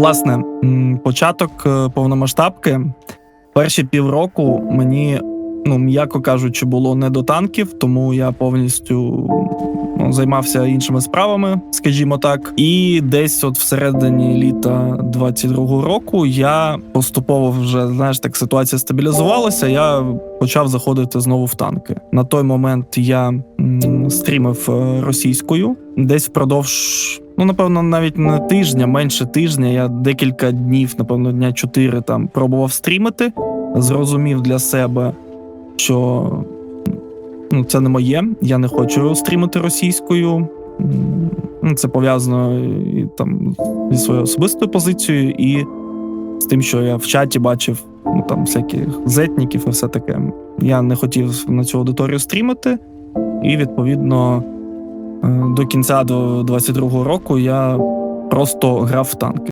Власне, початок е, повномасштабки, перші півроку мені, ну м'яко кажучи, було не до танків, тому я повністю ну, займався іншими справами, скажімо так. І десь, от всередині літа 22-го року, я поступово вже знаєш, так ситуація стабілізувалася. Я почав заходити знову в танки. На той момент я стрімив е, російською, десь впродовж. Ну, напевно, навіть не тижня, менше тижня. Я декілька днів, напевно, дня чотири там пробував стрімити. Зрозумів для себе, що ну, це не моє. Я не хочу стрімити російською. Це пов'язано і там зі своєю особистою позицією, і з тим, що я в чаті бачив ну, там всяких зетніків і все таке. Я не хотів на цю аудиторію стрімити, і відповідно до кінця до 22-го року я просто грав в танки.